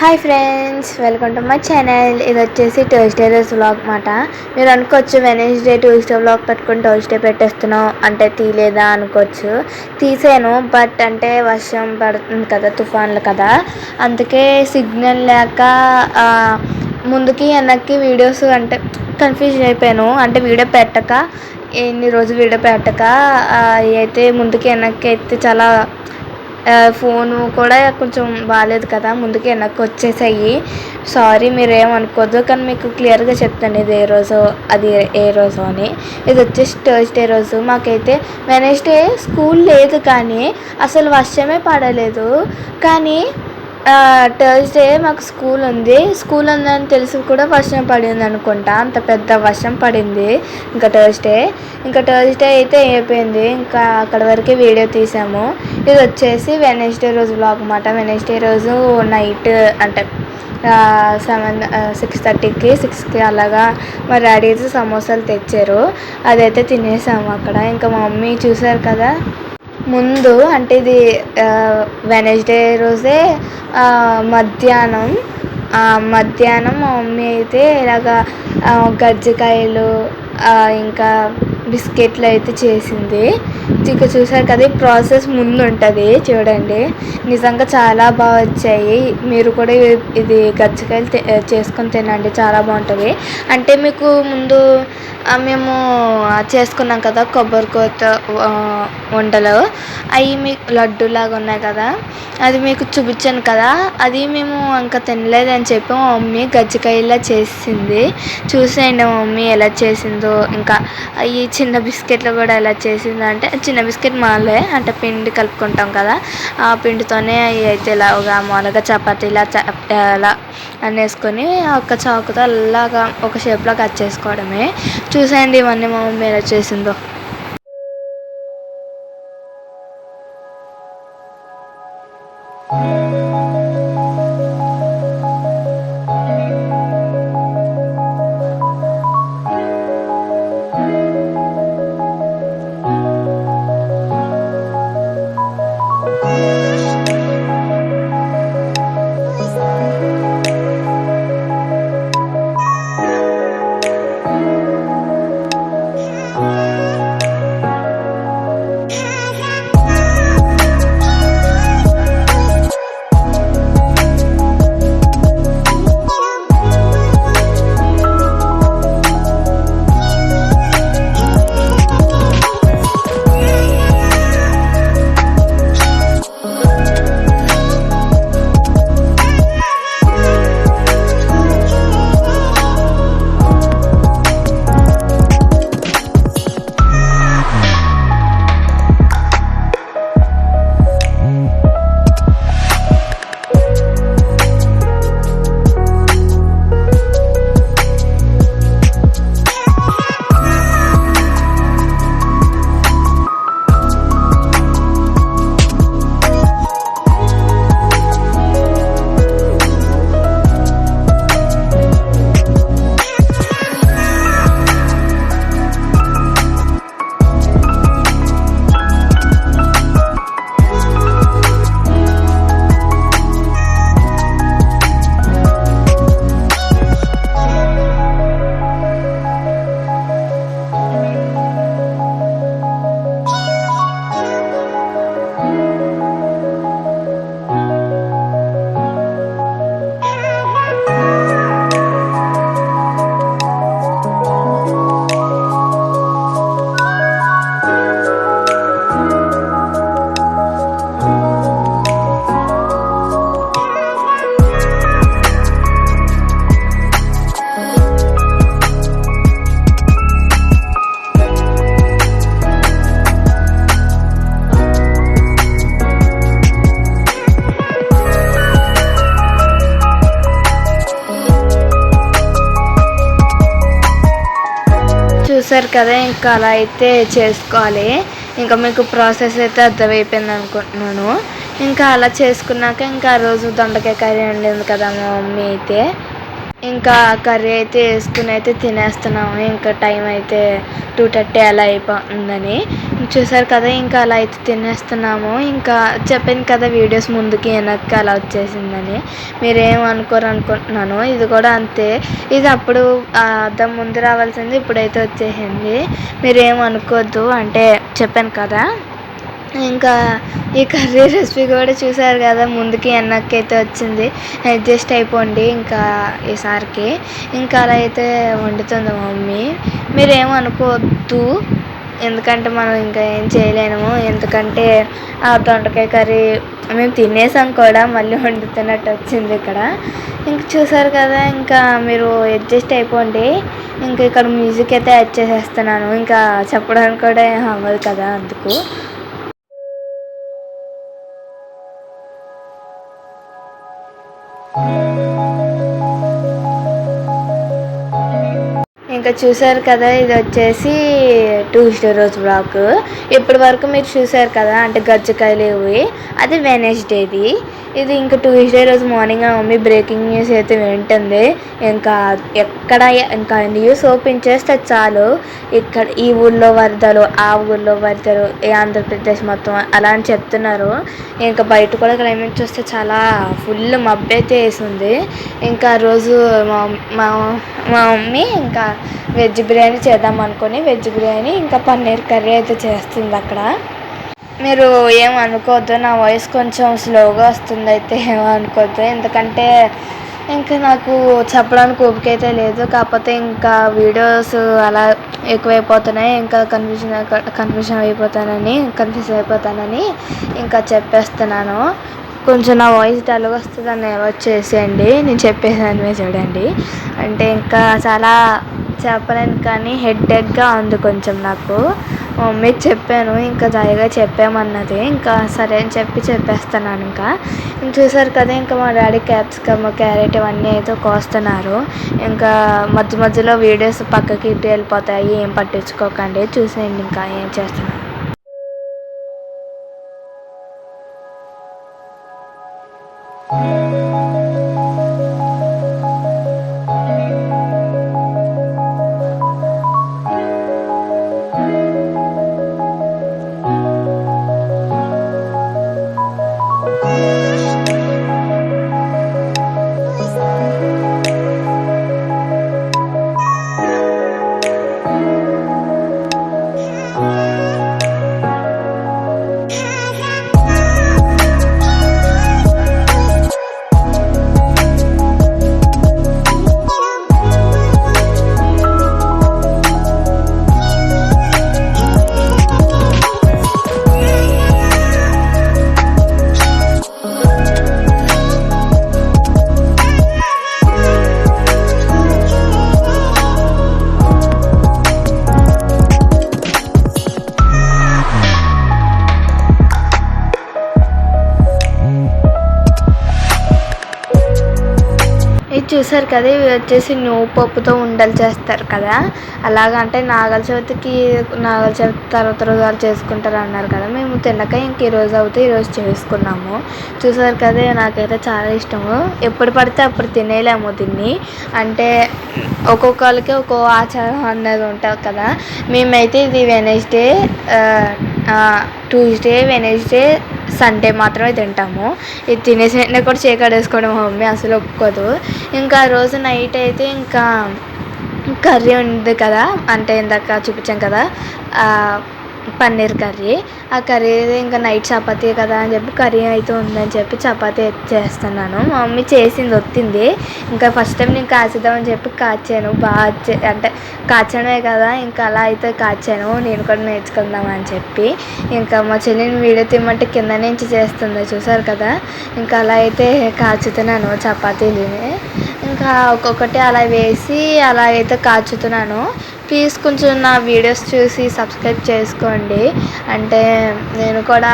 Hi friends welcome to my channel. ఇది వచ్చేసి Tuesday రోజు వ్లాగ్ మాట. మీరు అనుకోవచ్చు వెనస్డే ట్యూస్డే వ్లాగ్ పెట్టుకుని ట్యూస్డే పెట్టేస్తున్నావు అంటే తీలేదా అనుకోవచ్చు. తీసాను బట్ అంటే వర్షం పడుతుంది కదా తుఫాన్లు కదా. అందుకే సిగ్నల్ లేక ముందుకి వెనక్కి వీడియోస్ అంటే కన్ఫ్యూజ్ అయిపోయాను. అంటే వీడియో పెట్టక ఎన్ని రోజులు వీడియో పెట్టక అయితే ముందుకి వెనక్కి అయితే చాలా ఫోను కూడా కొంచెం బాగాలేదు కదా ముందుకు వెనక్కి వచ్చేసాయి. సారీ మీరు ఏమనుకోద్దు కానీ మీకు క్లియర్గా చెప్తాను ఇది ఏ రోజు అది ఏ రోజు అని. ఇది వచ్చేసి థర్స్డే రోజు. మాకైతే వెనస్డే స్కూల్ లేదు కానీ అసలు వర్షమే పడలేదు. కానీ థర్స్డే మాకు స్కూల్ ఉంది. స్కూల్ ఉందని తెలిసి కూడా వర్షం పడింది అనుకుంటా. అంత పెద్ద వర్షం పడింది ఇంకా థర్స్డే ఇంకా థర్స్డే అయితే అయిపోయింది. ఇంకా అక్కడ వరకే వీడియో తీసాము. ఇది వచ్చేసి వెనస్డే రోజు బ్లాగ్ అన్నమాట. వెనస్డే రోజు నైట్ అంటే సెవెన్ సిక్స్ థర్టీకి సిక్స్కి అలాగా మా డాడీ అయితే సమోసాలు తెచ్చారు. అదైతే తినేసాము అక్కడ. ఇంకా మా మమ్మీ చూసారు కదా. ముందు అంటే ఇది వెనస్డే రోజే మధ్యాహ్నం మధ్యాహ్నం మా మమ్మీ అయితే ఇలాగ కజ్జికాయలు గజ్జికాయలు ఇంకా బిస్కెట్లు అయితే చేసింది. ఇక చూసారు కదా ఈ ప్రాసెస్ ముందు ఉంటుంది చూడండి. నిజంగా చాలా బాగా వచ్చాయి. మీరు కూడా ఇది గచ్చకాయలు చేసుకొని తినండి చాలా బాగుంటుంది. అంటే మీకు ముందు మేము చేసుకున్నాం కదా కొబ్బరికోత ఆ, అవి మీకు లడ్డూలాగా ఉన్నాయి కదా. అది మీకు చూపించాను కదా అది మేము ఇంకా తినలేదని చెప్పి మా మమ్మీ గజ్జికాయలా చేసింది. చూసేయండి మా మమ్మీ ఎలా చేసిందో. ఇంకా ఈ చిన్న బిస్కెట్లు కూడా ఎలా చేసిందో అంటే చిన్న బిస్కెట్ మాలే అంటే పిండి కలుపుకుంటాం కదా ఆ పిండితోనే అవి అయితే ఇలాగా మామూలుగా చపాతీలా చ అలా వేసుకొని ఒక చాకుతో అలాగా ఒక షేప్లో కట్ చేసుకోవడమే. చూసేయండి ఇవన్నీ మా మమ్మీ ఎలా చేసిందో. చూసారు కదా ఇంకా అలా అయితే చేసుకోవాలి. ఇంకా మీకు ప్రాసెస్ అయితే అర్థమైపోయింది అనుకుంటున్నాను. ఇంకా అలా చేసుకున్నాక ఇంకా ఆ రోజు దొండకాయ కర్రీ వండింది కదా మా మమ్మీ అయితే. ఇంకా కర్రీ అయితే వేసుకుని అయితే తినేస్తున్నాము. ఇంకా టైం అయితే టూ థర్టీ అలా అయిపోతుందని. చూసారు కదా ఇంకా అలా అయితే తినేస్తున్నాము. ఇంకా చెప్పాను కదా వీడియోస్ ముందుకి వెనక్కి అలా వచ్చేసిందని. మీరేం అనుకోరు అనుకుంటున్నాను ఇది కూడా అంతే. ఇది అప్పుడు అర్థం ముందు రావాల్సింది ఇప్పుడైతే వచ్చేసింది. మీరేం అనుకోవద్దు అంటే చెప్పాను కదా ఇంకా ఈ కర్రీ రెసిపీ కూడా చూసారు కదా ముందుకి వెనక్కి అయితే వచ్చింది. అడ్జస్ట్ అయిపోండి ఇంకా ఈసారికి ఇంకా అలా అయితే వండుతుంది మమ్మీ. మీరేం అనుకోవద్దు. ఎందుకంటే మనం ఇంకా ఏం చేయలేము. ఎందుకంటే ఆ దొండకాయ కర్రీ మేము తినేసాం కూడా మళ్ళీ వండుతున్నట్టు వచ్చింది ఇక్కడ. ఇంక చూసారు కదా ఇంకా మీరు అడ్జస్ట్ అయిపోండి. ఇంకా ఇక్కడ మ్యూజిక్ అయితే యాడ్ చేసేస్తున్నాను. ఇంకా చెప్పడానికి కూడా ఏం అవ్వదు కదా అందుకు. ఇంకా చూసారు కదా ఇది వచ్చేసి ట్యూస్డే రోజు బ్లాక్ ఇప్పటి వరకు మీరు చూసారు కదా అంటే గజ్జకాయలు ఇవి అది వెనస్డేది ఇది ఇంకా ట్యూస్డే రోజు మార్నింగ్ ఆ మమ్మీ బ్రేకింగ్ న్యూస్ అయితే వింటుంది. ఇంకా ఎక్కడ ఇంకా న్యూస్ ఓపెన్ చేస్తే చాలు. ఇక్కడ ఈ ఊళ్ళో వరదలు ఆ ఊళ్ళో వరదలు ఏ ఆంధ్రప్రదేశ్ మొత్తం అలా అని చెప్తున్నారు. ఇంకా బయట కూడా క్లైమేట్ చూస్తే చాలా ఫుల్ మబ్బైతే అయితే వేసింది. ఇంకా రోజు మా మా మా మమ్మీ ఇంకా వెజ్ బిర్యానీ చేద్దాం అనుకుని వెజ్ బిర్యానీ ఇంకా పన్నీర్ కర్రీ అయితే చేస్తుంది అక్కడ. మీరు ఏం అనుకోవద్దు నా వాయిస్ కొంచెం స్లోగా వస్తుంది అయితే ఏమో అనుకోవద్దు. ఎందుకంటే ఇంకా నాకు చెప్పడానికి ఓపిక అయితే లేదు. కాకపోతే ఇంకా వీడియోస్ అలా ఎక్కువైపోతున్నాయి. ఇంకా కన్ఫ్యూజన్ కన్ఫ్యూజన్ అయిపోతానని కన్ఫ్యూజ్ అయిపోతానని ఇంకా చెప్పేస్తున్నాను. కొంచెం నా వాయిస్ డల్గా వస్తుందని వచ్చేసేయండి నేను చెప్పేదాన్ని చూడండి. అంటే ఇంకా చాలా చెప్పలేను కానీ హెడ్ఏక్గా ఉంది కొంచెం నాకు. మా మమ్మీకి చెప్పాను ఇంకా జాయిగా చెప్పామన్నది. ఇంకా సరే అని చెప్పి చెప్పేస్తున్నాను ఇంకా. చూసారు కదా ఇంకా మా డాడీ క్యాప్సికమ్ క్యారెట్ ఇవన్నీ అయితే కోస్తున్నారు. ఇంకా మధ్య మధ్యలో వీడియోస్ పక్కకి ఇటు వెళ్ళిపోతాయి ఏం పట్టించుకోకండి. చూసేయండి ఇంకా ఏం చేస్తున్నాను ఇది చూసారు కదా ఇవి వచ్చేసి నువ్వు పప్పుతో ఉండలు చేస్తారు కదా. అలాగంటే నాగల చవితికి నాగల చవితి తర్వాత రోజు వాళ్ళు చేసుకుంటారు అన్నారు కదా. మేము తినక ఇంక ఈ రోజు అవుతే ఈరోజు చేసుకున్నాము. చూసారు కదా నాకైతే చాలా ఇష్టము. ఎప్పుడు పడితే అప్పుడు తినేలేము దీన్ని. అంటే ఒక్కొక్కరికి ఒక్కో ఆచారం అన్నది ఉంటుంది కదా. మేమైతే ఇది వెనస్డే ట్యూస్డే వెనస్డే సండే మాత్రమే తింటాము. ఇది తినేసి వెంటనే కూడా చీకడేసుకోవడం మా మమ్మీ అసలు ఒప్పుకోదు. ఇంకా ఆ రోజు నైట్ అయితే ఇంకా కర్రీ ఉంది కదా అంటే ఇందాక చూపించాం కదా పన్నీర్ కర్రీ. ఆ కర్రీ ఇంకా నైట్ చపాతీ కదా అని చెప్పి కర్రీ అయితే ఉందని చెప్పి చపాతీ చేస్తున్నాను. మా మమ్మీ చేసింది వచ్చింది ఇంకా ఫస్ట్ టైం నేను కాచిద్దామని చెప్పి కాచాను. బాగా అంటే కాచడమే కదా ఇంకా అలా అయితే కాచాను. నేను కూడా నేర్చుకుందాం అని చెప్పి. ఇంకా మా చెల్లిని వీడియో తీయమంటే కింద నుంచి చేస్తుంది చూసారు కదా? ఇంకా అలా అయితే కాచుతున్నాను చపాతీలని. ఇంకా ఒక్కొక్కటి అలా వేసి అలా అయితే కాచుతున్నాను. ప్లీజ్ కొంచెం నా వీడియోస్ చూసి సబ్స్క్రైబ్ చేసుకోండి. అంటే నేను కూడా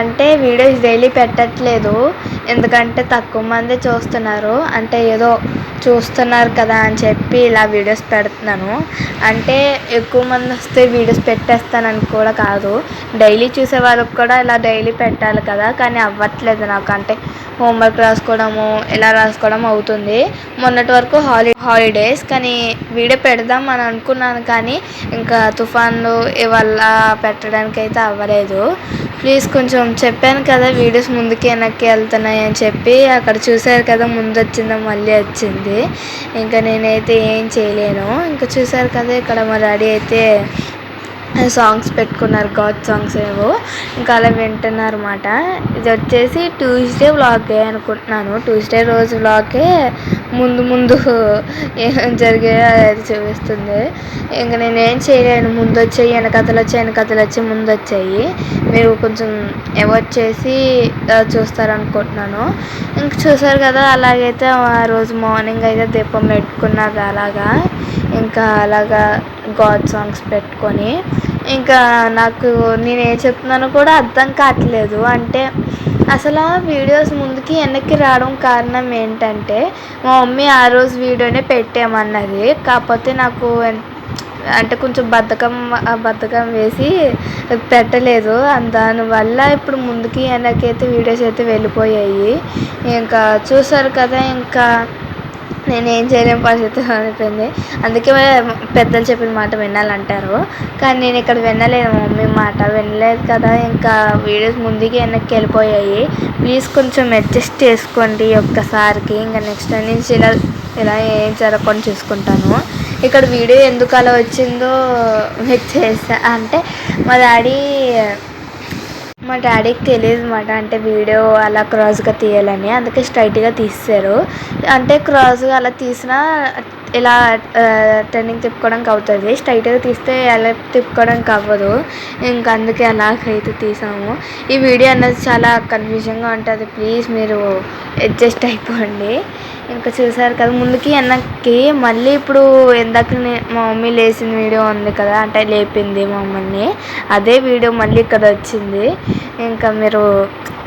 అంటే వీడియోస్ డైలీ పెట్టట్లేదు. ఎందుకంటే తక్కువ మంది చూస్తున్నారు. అంటే ఏదో చూస్తున్నారు కదా అని చెప్పి ఇలా వీడియోస్ పెడుతున్నాను. అంటే ఎక్కువ మంది వస్తే వీడియోస్ పెట్టేస్తానని కూడా కాదు. డైలీ చూసే వాళ్ళకి కూడా ఇలా డైలీ పెట్టాలి కదా. కానీ అవ్వట్లేదు నాకు. అంటే హోంవర్క్ రాసుకోవడము ఇలా రాసుకోవడం అవుతుంది. మొన్నటి వరకు హాలి హాలిడేస్ కానీ వీడియో పెడదాం అని అనుకున్నాను కానీ ఇంకా తుఫాన్లు ఇవల్ల పెట్టడానికి అయితే అవ్వలేదు. ప్లీజ్ కొంచెం చెప్పాను కదా వీడియోస్ ముందుకి వెనక్కి వెళ్తున్నాయి అని చెప్పి అక్కడ చూసారు కదా ముందు వచ్చిందో మళ్ళీ వచ్చింది. ఇంకా నేనైతే ఏం చేయలేను. ఇంకా చూసారు కదా ఇక్కడ మా డాడీ అయితే సాంగ్స్ పెట్టుకున్నారు గాడ్ సాంగ్స్ ఏవో. ఇంకా అలా వింటున్నారు అనమాట ఇది వచ్చేసి ట్యూస్డే వ్లాగే అనుకుంటున్నాను. ట్యూస్డే రోజు వ్లాగే ముందు ముందు ఏం అది చూపిస్తుంది. ఇంకా నేను ఏం చేయలేను. ముందు వచ్చాయి వెనకథలు వచ్చాయి వెనకథలు వచ్చి ముందు వచ్చాయి మీరు కొంచెం అవాయిడ్ చేసి చూస్తారనుకుంటున్నాను. ఇంక చూసారు కదా అలాగైతే ఆ రోజు మార్నింగ్ అయితే దీపం పెట్టుకున్నది అలాగా. ఇంకా అలాగా గాడ్ సాంగ్స్ పెట్టుకొని. ఇంకా నాకు నేను ఏం చెప్తున్నానో కూడా అర్థం కావట్లేదు. అంటే అసలు వీడియోస్ ముందుకి వెనక్కి రావడం కారణం ఏంటంటే మా మమ్మీ ఆ రోజు వీడియోనే పెట్టామన్నది కాకపోతే నాకు అంటే కొంచెం బద్ధకం బద్ధకం వేసి పెట్టలేదు. దానివల్ల ఇప్పుడు ముందుకి వెనక్కి అయితే వీడియోస్ అయితే వెళ్ళిపోయాయి. ఇంకా చూసారు కదా ఇంకా నేను ఏం చేయలేని పరిస్థితి అయిపోయింది అందుకే పెద్దలు చెప్పిన మాట వినాలంటారు. కానీ నేను ఇక్కడ వినలేదు మమ్మీ మాట వినలేదు కదా. ఇంకా వీడియోస్ ముందుకి వెనక్కి వెళ్ళిపోయాయి. ప్లీజ్ కొంచెం అడ్జస్ట్ చేసుకోండి ఒక్కసారికి. ఇంకా నెక్స్ట్ నుంచి ఇలా ఇలా ఏం జరగకుండా చూసుకుంటాను. ఇక్కడ వీడియో ఎందుకు అలా వచ్చిందో మీకు చేసా అంటే మా డాడీ మా డాడీకి తెలియదు అనమాట అంటే వీడియో అలా క్రాస్గా తీయాలని. అందుకే స్ట్రైట్గా తీస్తారు. అంటే క్రాస్గా అలా తీసినా ఇలా టర్నింగ్ తిప్పుకోవడానికి అవుతుంది. స్ట్రైట్గా తీస్తే అలా తిప్పుకోవడానికి అవ్వదు. ఇంకా అందుకే అలాగైతే తీసాము. ఈ వీడియో అనేది చాలా కన్ఫ్యూజన్గా ఉంటుంది. ప్లీజ్ మీరు అడ్జస్ట్ అయిపోండి. ఇంకా చూసారు కదా ముందుకి వెనక్కి మళ్ళీ ఇప్పుడు ఇందాక మా మమ్మీ లేచిన వీడియో ఉంది కదా అంటే లేపింది మా మమ్మల్ని అదే వీడియో మళ్ళీ ఇక్కడ వచ్చింది. ఇంకా మీరు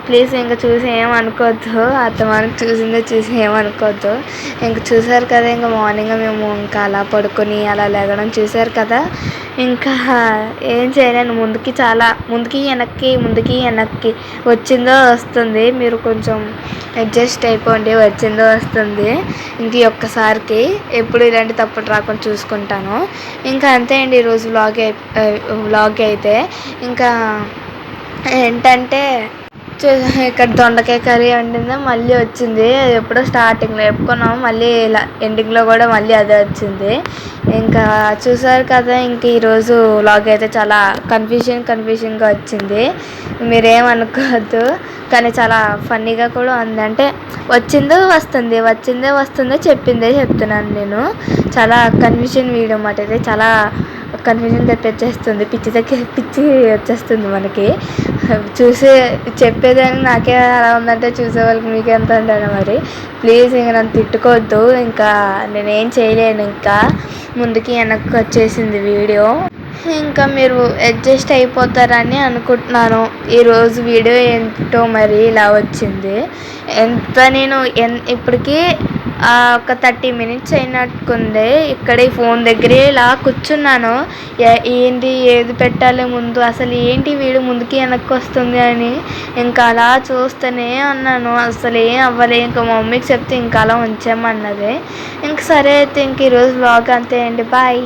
ప్లీజ్ ఇంకా చూసి ఏమనుకోవద్దు అత్తమానికి చూసిందే చూసి ఏమనుకోవద్దు ఇంక చూసారు కదా ఇంకా మార్నింగ్ మేము ఇంకా అలా పడుకొని అలా లేగడం చూసారు కదా. ఇంకా ఏం చేయలేను ముందుకి చాలా ముందుకి వెనక్కి ముందుకి వెనక్కి. వచ్చిందో వస్తుంది మీరు కొంచెం అడ్జస్ట్ అయిపోండి వచ్చిందో వస్తుంది. ఇంక ఒక్కసారికి ఎప్పుడు ఇలాంటి తప్పుడు రాకుండా చూసుకుంటాను. ఇంకా అంతే అండి ఈరోజు వ్లాగ్ వ్లాగ్ అయితే. ఇంకా ఏంటంటే ఇక్కడ దొండకాయ కర్రీ వండింది మళ్ళీ వచ్చింది. అది ఎప్పుడో స్టార్టింగ్లో చెప్పుకున్నాము మళ్ళీ ఇలా ఎండింగ్లో కూడా మళ్ళీ అదే వచ్చింది. ఇంకా చూసారు కదా ఇంక ఈరోజు వ్లాగ్ అయితే చాలా కన్ఫ్యూజన్ కన్ఫ్యూజన్గా వచ్చింది. మీరేమనుకోవద్దు కానీ చాలా ఫన్నీగా కూడా ఉంది. అంటే వచ్చిందో వస్తుంది వచ్చిందే వస్తుందో చెప్పిందే చెప్తున్నాను నేను. చాలా కన్ఫ్యూజన్ వీడియో మాట అయితే చాలా కన్ఫ్యూజన్ తెప్పించేస్తుంది పిచ్చి దగ్గర పిచ్చి వచ్చేస్తుంది మనకి. చూసే చెప్పేదాన్ని నాకే అలా ఉందంటే చూసే వాళ్ళకి మీకే ఎంత ఉంటాను మరి? ప్లీజ్ ఇంక నన్ను తిట్టుకోవద్దు. ఇంకా నేనేం చేయలేను ఇంకా. ముందుకి వెనక్కి వచ్చేసింది వీడియో. ఇంకా మీరు అడ్జస్ట్ అయిపోతారని అనుకుంటున్నాను. ఈరోజు వీడియో ఏంటో మరి ఇలా వచ్చింది. ఎంత నేను ఎన్ ఇప్పటికీ ఒక థర్టీ మినిట్స్ అయినట్టుంది. ఇక్కడ ఈ ఫోన్ దగ్గరే ఇలా కూర్చున్నాను. ఏంటి ఏది పెట్టాలి ముందు? అసలు ఏంటి వీడు ముందుకి వెనక్కి వస్తుంది అని. ఇంకా అలా చూస్తూనే అన్నాను అసలు ఏం అవ్వలే. ఇంకా మా మమ్మీకి చెప్తే ఇంకా అలా ఉంచామన్నది. ఇంక సరే అయితే ఇంక ఈరోజు బ్లాగ్ అంతే అండి. బాయ్